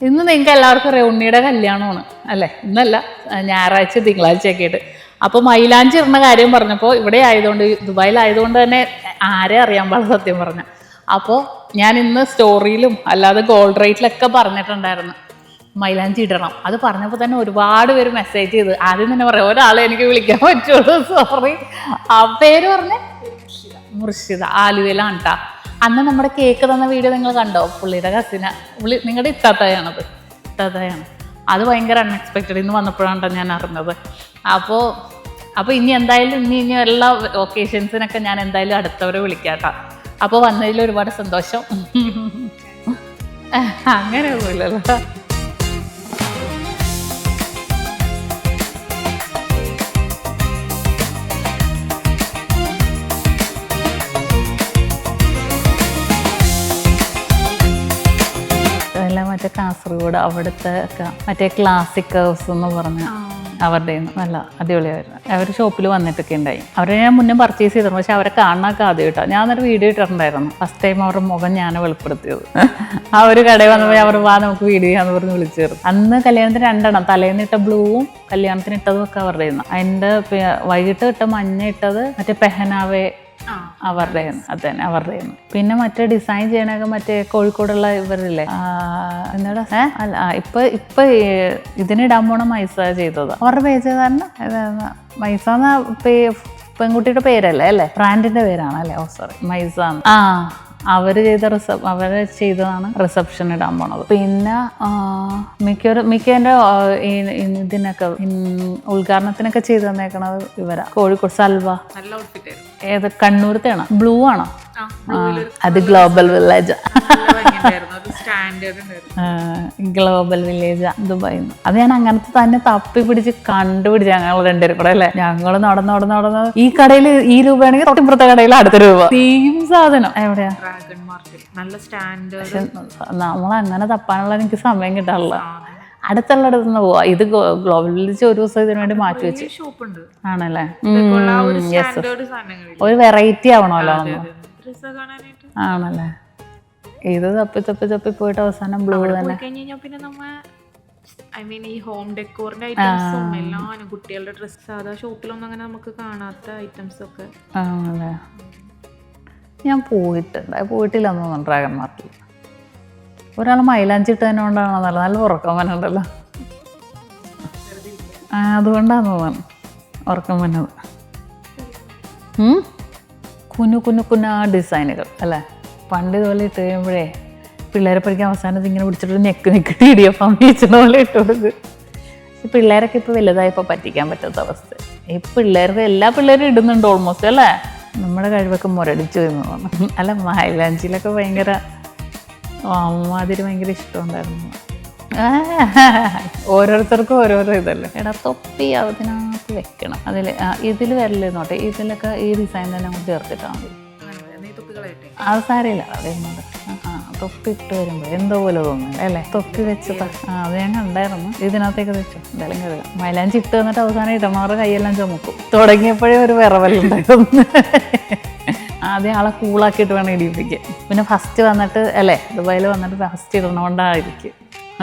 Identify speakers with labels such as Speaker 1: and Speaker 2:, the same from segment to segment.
Speaker 1: ഇന്ന് നിങ്ങൾക്ക് എല്ലാവർക്കും അറിയാം ഉണ്ണിയുടെ കല്യാണമാണ്. അല്ലേ? ഇന്നല്ല ഞായറാഴ്ച തിങ്കളാഴ്ച ആയിട്ട് അപ്പോൾ മൈലാഞ്ചി ഇടുന്ന കാര്യം പറഞ്ഞപ്പോൾ ഇവിടെ ആയതുകൊണ്ട് ദുബായിൽ ആയതുകൊണ്ട് തന്നെ ആരെ അറിയാൻ പാടില്ല സത്യം പറഞ്ഞ. അപ്പോൾ ഞാൻ ഇന്ന് സ്റ്റോറിയിലും അല്ലാതെ ഗോൾഡ് റേറ്റിലൊക്കെ പറഞ്ഞിട്ടുണ്ടായിരുന്നു മൈലാഞ്ചി ഇടണം. അത് പറഞ്ഞപ്പോൾ തന്നെ ഒരുപാട് പേര് മെസ്സേജ് ചെയ്ത്. ആദ്യം തന്നെ പറയാം ഒരാളെ എനിക്ക് വിളിക്കാൻ പറ്റുള്ളൂ സോറി ആ പേര് പറഞ്ഞ മുർഷിദ ആലുവയിലാണ് കേട്ടോ അന്ന് നമ്മുടെ കേക്ക് തന്ന വീഡിയോ നിങ്ങൾ കണ്ടോ? പുള്ളിയുടെ കസിന പുള്ളി നിങ്ങളുടെ ഇത്താത്തയാണത്. ഇത്താത്തയാണ്. അത് ഭയങ്കര അൺഎക്സ്പെക്റ്റഡ് ഇന്ന് വന്നപ്പോഴാണ് ഞാൻ അറിഞ്ഞത്. അപ്പോൾ അപ്പോൾ ഇനി എന്തായാലും ഇനി ഇനി എല്ലാ ഒക്കേഷൻസിനൊക്കെ ഞാൻ എന്തായാലും അടുത്തവരെ വിളിക്കാട്ടോ. അപ്പോൾ വന്നതിൽ ഒരുപാട് സന്തോഷം. അങ്ങനെ അങ്ങനെയൊന്നുമില്ലല്ലോ. മറ്റേ കാസർഗോഡ് അവിടുത്തെ ഒക്കെ മറ്റേ ക്ലാസിക് ഹൗസ് എന്ന് പറഞ്ഞ അവരുടെ നല്ല അടിപൊളിയായിരുന്നു. അവർ ഷോപ്പിൽ വന്നിട്ടൊക്കെ ഉണ്ടായി അവരെ ഞാൻ മുന്നേ പർച്ചേസ് ചെയ്തിരുന്നു. പക്ഷെ അവരെ കാണാനൊക്കെ ആദ്യം കേട്ടോ ഞാൻ അന്നൊരു വീഡിയോ ഇട്ടിട്ടുണ്ടായിരുന്നു. ഫസ്റ്റ് ടൈം അവരുടെ മുഖം ഞാൻ വെളിപ്പെടുത്തിയത്. ആ ഒരു കടയിൽ വന്നപ്പോൾ അവർ വാ നമുക്ക് വീഡിയോ ചെയ്യാന്ന് പറഞ്ഞ് വിളിച്ചു ചേർന്നു അന്ന് കല്യാണത്തിന് രണ്ടെണ്ണം. തലേന്ന് ഇട്ട ബ്ലൂവും കല്യാണത്തിന് ഇട്ടതും ഒക്കെ അവരുടെ അതിന്റെ വൈകിട്ട് ഇട്ട മഞ്ഞ ഇട്ടത് മറ്റേ പെഹനാവേ അവരുടെ അത് തന്നെ അവരുടെ പിന്നെ മറ്റേ ഡിസൈൻ ചെയ്യണൊക്കെ മറ്റേ കോഴിക്കോടുള്ള ഇവരില്ലേ? എന്താടാ? അല്ല ഇപ്പൊ ഇപ്പൊ ഇതിനിടാൻ പോണ മൈസ ചെയ്തത്. അവരുടെ പേജ് തന്നെ മൈസ പെൺകുട്ടിയുടെ പേരല്ലേ അല്ലേ? ബ്രാൻഡിന്റെ പേരാണ് അല്ലേ ഓ സോറി മൈസ ആ അവർ ചെയ്ത റിസപ് അവർ ചെയ്തതാണ് റിസപ്ഷൻ ഇടാൻ പോണത്. പിന്നെ മിക്കവരും മിക്ക ഈ ഇതിനൊക്കെ ഉദ്ഘാടനത്തിനൊക്കെ ചെയ്തു തന്നേക്കണത് ഇവരാ. കോഴിക്കോട് സൽവ. ഏത് കണ്ണൂരത്തെയാണ്. ബ്ലൂ ആണോ? അത് ഗ്ലോബൽ വില്ലേജ്. ഗ്ലോബൽ വില്ലേജ് നിന്ന് അത് ഞാൻ അങ്ങനത്തെ തന്നെ തപ്പി പിടിച്ച് കണ്ടുപിടിച്ച് ഞങ്ങൾ രണ്ടുപേരും കൂടെ അല്ലേ? ഞങ്ങൾ നടന്ന് നടന്ന് നടന്ന് ഈ കടയിൽ ഈ രൂപയാണെങ്കിൽ തൊട്ടിപ്പുറത്തെ കടയിൽ അടുത്ത രൂപ. സെയിം സാധനം. എവിടെയാ?
Speaker 2: നല്ല സ്റ്റാൻഡേർഡ്.
Speaker 1: നമ്മൾ അങ്ങനെ തപ്പാനുള്ള എനിക്ക് സമയം കിട്ടാറില്ല. അടുത്തുള്ളിടത്ത് നിന്ന് പോവാ. ഇത് ഗ്ലോബൽ വില്ലേജ് ഒരു ദിവസം ഇതിനു വേണ്ടി മാറ്റി വെച്ചു. ആണല്ലേ?
Speaker 2: ഒരു
Speaker 1: വെറൈറ്റി ആവണമല്ലോ
Speaker 2: ഡ്രസ്സ്
Speaker 1: ആണല്ലേ? ഇത് തപ്പി തപ്പി തപ്പി പോയിട്ട് അവസാനം ബ്ലൂ തന്നെ.
Speaker 2: കഴിഞ്ഞാൽ പിന്നെ നമ്മ ഐ മീൻ ഈ ഹോം ഡെക്കോറിന്റെ ഐറ്റംസും എല്ലാം കുട്ടികളുടെ ഡ്രസ്സ് സാധാ ഷോപ്പിലൊന്നും അങ്ങനെ നമുക്ക് കാണാത്ത ഐറ്റംസ് ഒക്കെ.
Speaker 1: ആണല്ലേ ഞാൻ പോയിട്ടുണ്ട്. പോയിട്ടില്ല എന്ന് തോന്നുന്നു ഡ്രാഗൺ മാർട്ടിൽ ഒരാൾ മൈലാഞ്ചി കൊണ്ടാണ് നല്ല നല്ല ഉറക്കം വന്നുണ്ടല്ലോ ആ അതുകൊണ്ടാന്ന് തോന്നുന്നു ഉറക്കം വന്നത്. കുഞ്ഞു കുനു കുനു ആ ഡിസൈനുകൾ അല്ലേ? പണ്ട് ഇതുപോലെ ഇട്ട് കഴിയുമ്പോഴേ പിള്ളേരെ പഠിക്കാൻ അവസാനത്ത് ഇങ്ങനെ പിടിച്ചിട്ട് നെക്ക് നെക്കിട്ട് ഇടിയപ്പം വീച്ചുന്ന പോലെ ഇട്ട് കൊടുക്കും ഈ പിള്ളേരൊക്കെ ഇപ്പോൾ വലുതായപ്പോൾ പറ്റിക്കാൻ പറ്റാത്ത അവസ്ഥ. ഈ പിള്ളേർക്ക് എല്ലാ പിള്ളേരും ഇടുന്നുണ്ട് ഓൾമോസ്റ്റ് അല്ലേ? നമ്മുടെ കഴിവൊക്കെ മുരടിച്ചു എന്ന് അല്ല മൈലാഞ്ചിയിലൊക്കെ ഭയങ്കര അമ്മാതിരി ഭയങ്കര ഇഷ്ടമുണ്ടായിരുന്നു. ഓരോരുത്തർക്കും ഓരോരോ ഇതല്ലേ? എടാ തൊപ്പി അതിനകത്ത് വെക്കണം. അതിൽ ഇതിൽ വരല്ലേ നോട്ടെ. ഇതിലൊക്കെ ഈ ഡിസൈൻ തന്നെ ചേർത്തിട്ടാൽ മതി. അത് സാരമില്ല. വരുന്നത് തൊപ്പിട്ട് വരുമ്പോൾ എന്തോ പോലെ തോന്നുന്നു അല്ലേ? തൊപ്പി വെച്ച് അത് ഞാൻ കണ്ടായിരുന്നു ഇതിനകത്തേക്ക് വെച്ചു. എന്തായാലും കഴുകാം മൈലാഞ്ചി ഇട്ട് വന്നിട്ട് അവസാനം ഇടമാറ് കൈയെല്ലാം ചുമക്കും. തുടങ്ങിയപ്പോഴേ ഒരു വിറവലുണ്ടായിരുന്നു ആദ്യം ആളെ കൂളാക്കിയിട്ട് വേണം ഇടിയിപ്പിക്കാൻ പിന്നെ ഫസ്റ്റ് വന്നിട്ട് അല്ലേ? ദുബായിൽ വന്നിട്ട് ഫസ്റ്റ് ഇടണോണ്ടായിരിക്കും.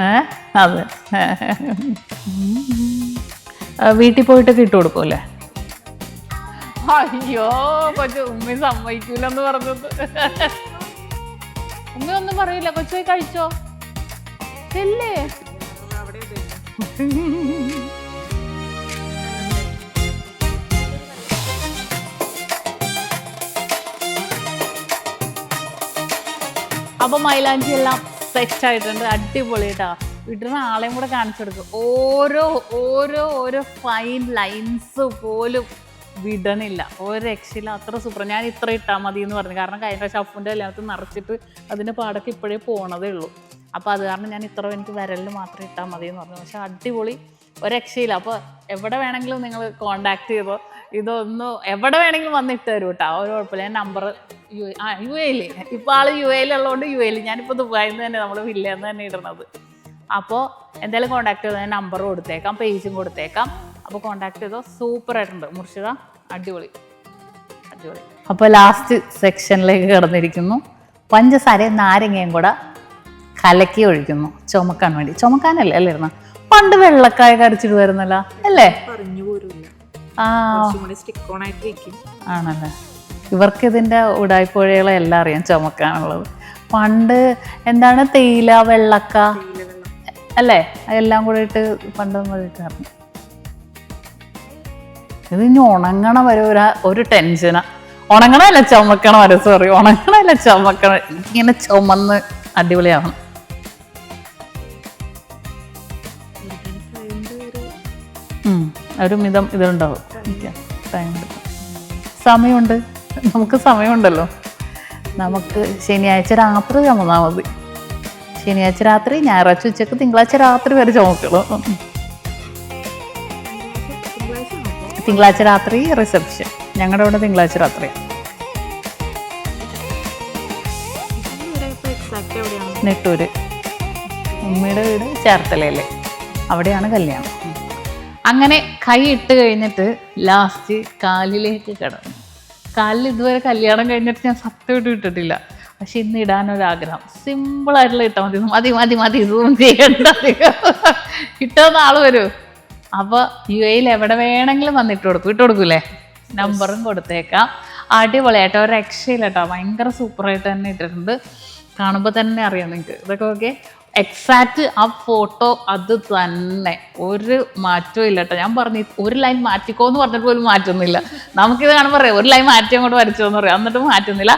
Speaker 1: ഏഹ് അതെ. വീട്ടിൽ പോയിട്ടൊക്കെ ഇട്ട് കൊടുക്കൂല്ലേ അയ്യോ കൊച്ചു ഉമ്മയും സമ്മതിക്കൂലെന്ന് പറഞ്ഞത്. ഉമ്മ ഒന്നും പറയില്ല. കൊച്ചു കഴിച്ചോ? ഇല്ലേ അപ്പൊ മൈലാഞ്ചി എല്ലാം സെറ്റ് ആയിട്ടുണ്ട്. അടിപൊളി വീട്ടിൽ ഇടുന്ന ആളെയും കൂടെ കാണിച്ചു കൊടുക്കും ഓരോ ഓരോ ഓരോ ഫൈൻ ലൈൻസ് പോലും. വിടണില്ല. ഒരു രക്ഷയില്ല. അത്ര സൂപ്പർ ഞാൻ ഇത്ര ഇട്ടാൽ മതി എന്ന് പറഞ്ഞു. കാരണം കഴിഞ്ഞ പ്രാവശ്യം അപ്പൂന്റെ കല്യാണത്തിൽ നിറച്ചിട്ട് അതിന്റെ പാടൊക്കെ ഇപ്പോഴേ പോണതേ ഉള്ളൂ. അപ്പോൾ അത് കാരണം ഞാൻ ഇത്ര എനിക്ക് വിരലിൽ മാത്രം ഇട്ടാൽ മതി എന്ന് പറഞ്ഞു. പക്ഷെ അടിപൊളി. ഒരു രക്ഷയില്ല. അപ്പോൾ എവിടെ വേണമെങ്കിലും നിങ്ങൾ കോണ്ടാക്ട് ചെയ്തോ. ഇതൊന്ന് എവിടെ വേണമെങ്കിലും വന്നിട്ട് തരും കേട്ടോ ഒരു കുഴപ്പമില്ല. ഞാൻ നമ്പർ യു ആ യു എയിൽ ഇപ്പോൾ ആൾ യു എയിലുള്ളതുകൊണ്ട് യു എയിൽ ഞാനിപ്പോൾ ദുബായിൽ നിന്ന് തന്നെ നമ്മൾ വില്ലേന്ന് തന്നെ ഇടണത് അപ്പോൾ എന്തായാലും കോണ്ടാക്ട് ചെയ്താൽ നമ്പർ കൊടുത്തേക്കാം. പേജും കൊടുത്തേക്കാം. അപ്പോൾ കോണ്ടാക്ട് ചെയ്തോ? സൂപ്പർ ആയിട്ടുണ്ട്. മുർഷിദ അടിപൊളി. അടിപൊളി. അപ്പോൾ ലാസ്റ്റ് സെക്ഷനിലേക്ക് കടന്നിരിക്കുന്നു. പഞ്ചസാരയും നാരങ്ങയും കൂടെ കലക്കി ഒഴിക്കുന്നു. ചുമക്കാൻ വേണ്ടി. ചുമക്കാനല്ലേ അല്ലേ ഇരുന്ന? പണ്ട് വെള്ളക്കായ കരച്ചിട്ട് വരുന്നല്ല അല്ലേ?
Speaker 2: പറഞ്ഞു പോരുമില്ല
Speaker 1: ആ.
Speaker 2: കുറച്ചും കൂടി ഓൺ ആയിട്ട് വെക്കും.
Speaker 1: ആണല്ലേ. ഇവർക്ക് ഇതിന്റെ ഉടായ്പുഴകളെ എല്ലാം അറിയാം ചുമക്കാനുള്ളത്. പണ്ട് എന്താണ്? തേയില വെള്ളക്ക അല്ലേ? എല്ലാം കൂടെ ഇട്ട് പണ്ട് വഴിക്കാറുണ്ട് ഇത് ഇനി ഉണങ്ങണ വരെ ഒരു ഒരു ടെൻഷനാ ഉണങ്ങണല്ല ചുമക്കണ വരെ സോറി ഉണങ്ങണല്ല ചുമക്കണ ഇങ്ങനെ ചുമന്ന് അടിപൊളിയാവണം. ഒരു മിതം ഇതുണ്ടാവും. സമയമുണ്ട്. നമുക്ക് സമയമുണ്ടല്ലോ. നമുക്ക് ശനിയാഴ്ച രാത്രി ചുമന്നാൽ മതി. ശനിയാഴ്ച രാത്രി ഞായറാഴ്ച ഉച്ചയ്ക്ക് തിങ്കളാഴ്ച രാത്രി വരെ ചുമക്കുള്ളൂ.
Speaker 2: തിങ്കളാഴ്ച
Speaker 1: രാത്രി റിസപ്ഷൻ ഞങ്ങളുടെ അവിടെ തിങ്കളാഴ്ച രാത്രി. നെട്ടൂര്. ഉമ്മയുടെ വീട് ചേർത്തലയിൽ. അവിടെയാണ് കല്യാണം. അങ്ങനെ കൈ ഇട്ട് കഴിഞ്ഞിട്ട് ലാസ്റ്റ് കാലിലേക്ക് കിടന്നു. കാലിൽ ഇതുവരെ കല്യാണം കഴിഞ്ഞിട്ട് ഞാൻ സത്യമായിട്ട് ഇട്ടിട്ടില്ല. പക്ഷെ ഇന്ന് ഇടാനൊരാഗ്രഹം. സിമ്പിളായിട്ടുള്ള ഇട്ടാൽ മതി. മതി മതി മതി. സൂം ചെയ്യണ്ട. ഇട്ടാൽ ആൾ വരൂ. അപ്പോൾ യു എയിൽ എവിടെ വേണമെങ്കിലും വന്നിട്ട് കൊടുക്കും. ഇട്ട് കൊടുക്കൂലേ? നമ്പറും കൊടുത്തേക്കാം. അടിപൊളി ഒരു രക്ഷയില്ല കേട്ടോ ഭയങ്കര സൂപ്പറായിട്ട് തന്നെ ഇട്ടിട്ടുണ്ട്. കാണുമ്പോൾ തന്നെ അറിയാം നിങ്ങൾക്ക് ഇതൊക്കെ ഓക്കെ എക്സാക്റ്റ് ആ ഫോട്ടോ അത് തന്നെ. ഒരു മാറ്റവും ഇല്ല കേട്ടോ ഞാൻ പറഞ്ഞു ഒരു ലൈൻ മാറ്റിക്കോ എന്ന് പറഞ്ഞിട്ട് പോലും മാറ്റുന്നില്ല നമുക്കിത് കാണുമ്പോൾ പറയാം ഒരു ലൈൻ മാറ്റി അങ്ങോട്ട് വരച്ചോ എന്ന് പറയാം. എന്നിട്ട് മാറ്റുന്നില്ല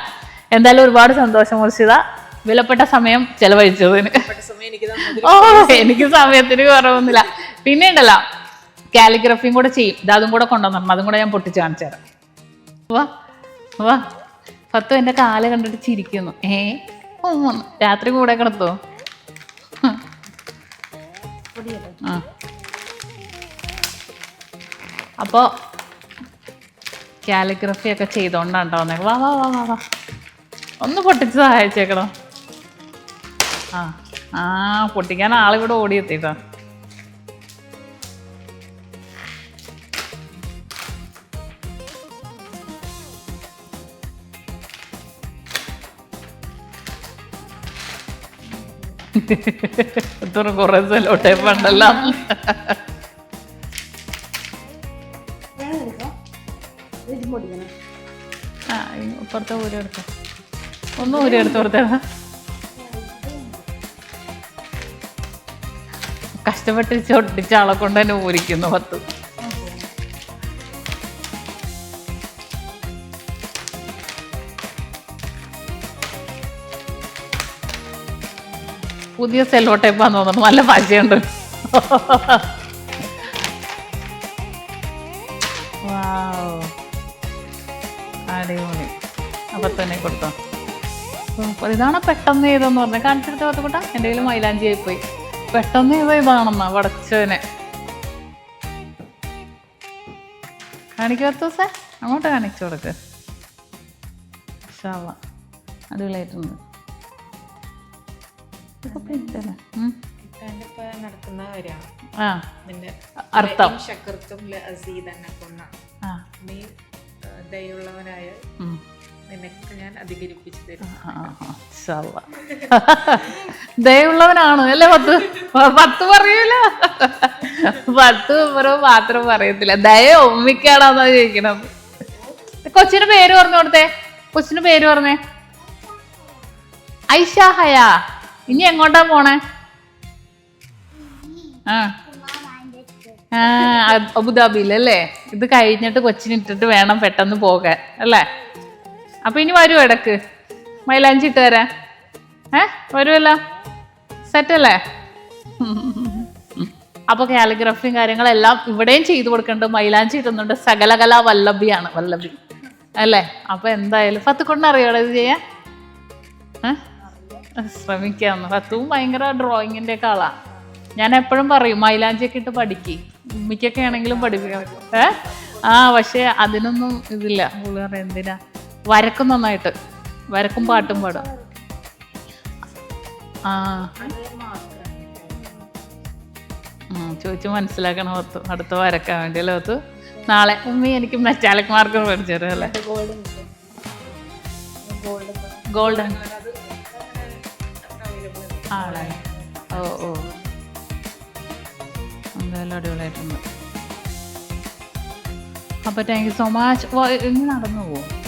Speaker 1: എന്തായാലും ഒരുപാട് സന്തോഷം മുർഷിത വിലപ്പെട്ട സമയം ചെലവഴിച്ചതിന്. ഓ എനിക്ക് സമയത്തിന് കുറവൊന്നുമില്ല. പിന്നെ ഉണ്ടല്ലോ. കാലിഗ്രഫിയും കൂടെ ചെയ്യും. ഇത് അതും കൂടെ കൊണ്ടുവന്നു അതും കൂടെ ഞാൻ പൊട്ടിച്ച് കാണിച്ചു തരാം. വാ വാ. പത്തു എന്റെ കാൽ കണ്ടിട്ട് ചിരിക്കുന്നു. ഏ. രാത്രി കൂടെ കിടത്തോ? ആ. അപ്പോൾ കാലിഗ്രഫി ഒക്കെ ചെയ്തോണ്ടോ ട്ടോ വന്നേ. വാ വാ വാ വാ വാ. ഒന്ന് പൊട്ടിച്ച് സഹായിച്ചേക്കണം? ആ ആ പൊട്ടിക്കാൻ ആളിവിടെ ഓടിയെത്തിട്ടോ. ഇത്ര കുറെ സെലോട്ടേപ്പ് ഉണ്ടല്ലോ ആ ഇപ്പുറത്തെ ഊരി എടുക്കാം ഒന്ന് ഊരി എടുത്ത് കൊടുത്തേടാ കഷ്ടപ്പെട്ട് ചൊട്ടിച്ച ആളെ കൊണ്ട് തന്നെ ഊരിക്കുന്നു പത്ത്. പുതിയ സെല്ലോ ടൈപ്പാന്ന് തോന്നുന്നു നല്ല പശയുണ്ട്. അടിപൊളി. അപ്പൊ തന്നെ കൊടുത്തോ. ഇതാണ് പെട്ടെന്ന് ചെയ്തെന്ന് പറഞ്ഞ. കാണിച്ചെടുത്ത പത്തുകൂട്ട എന്റെ കയ്യിൽ മൈലാഞ്ചി ആയിപ്പോയി. പെട്ടെന്ന് ചെയ്ത ഇതാണെന്നാ വടച്ചവനെ കാണിക്കാത്ത ദിവസം അങ്ങോട്ട് കാണിച്ചു കൊടുക്ക്. അടിപൊളിയായിട്ടുണ്ട്. അർത്ഥം.
Speaker 2: നീ ദയുള്ളവനായ നിനക്ക് ഞാൻ അധികരിപ്പിച്ചു തരും.
Speaker 1: ദയുള്ളവനാണ്. അല്ലേ പത്ത്? പത്ത് പറയൂല? പത്ത് ഇവരോ മാത്രം പറയത്തില്ല. ദയ ഉമ്മിക്കാണെന്നാ ചോദിക്കണം കൊച്ചിന്റെ പേര് പറഞ്ഞു കൊടുത്തേ. കൊച്ചിന്റെ പേര് പറഞ്ഞേ. ഐഷ ഹയ. ഇനി എങ്ങോട്ടാ പോണേ? ആ. ആ അബ് അബുദാബിയിൽ അല്ലേ ഇത് കഴിഞ്ഞിട്ട് കൊച്ചിന് ഇട്ടിട്ട് വേണം പെട്ടെന്ന് പോകാൻ അല്ലേ? അപ്പൊ ഇനി വരൂ ഇടയ്ക്ക്. മൈലാഞ്ചി ഇട്ട് തരാ. ഏ? വരുമല്ലോ സെറ്റ് അല്ലേ അപ്പൊ കാലിഗ്രഫിയും കാര്യങ്ങളെല്ലാം ഇവിടെയും ചെയ്തു കൊടുക്കേണ്ടത് മൈലാഞ്ചി ഇടുന്നുണ്ട്. സകലകല വല്ലഭിയാണ് വല്ലഭി. അല്ലേ? അപ്പൊ എന്തായാലും ഫത്ത് കൊണ്ട് ഇത് ചെയ്യാ ഏ? ശ്രമിക്കാന്ന്. ഫത്തും ഭയങ്കര ഡ്രോയിങ്ങിന്റെ ഒക്കെ ആളാ. ഞാൻ എപ്പോഴും പറയും മൈലാഞ്ചി ഒക്കെ ഇട്ട് പഠിക്ക്. ഉമ്മിക്കൊക്കെ ആണെങ്കിലും പഠിപ്പിക്കാൻ ഏ? ആ പക്ഷെ അതിനൊന്നും ഇതില്ല. പുള്ളി പറയാം എന്തിനാ? വരക്കും നന്നായിട്ട്. വരക്കും പാട്ടും പാടും. ആ. ചോദിച്ചു മനസ്സിലാക്കണം പത്തു അടുത്ത വരക്കാൻ വേണ്ടി അല്ലേ പത്തു നാളെ ഉമ്മി എനിക്ക് മെറ്റാലിക് മാർക്ക് മേടിച്ചു തരും അല്ലേ? ഗോൾഡൻ. ആളെ. ഓ ഓ. എന്തായാലും അടിപൊളിയായിട്ടുണ്ട്. അപ്പോൾ താങ്ക് യു സോ മച്ച് ഇനി നടന്നു പോകും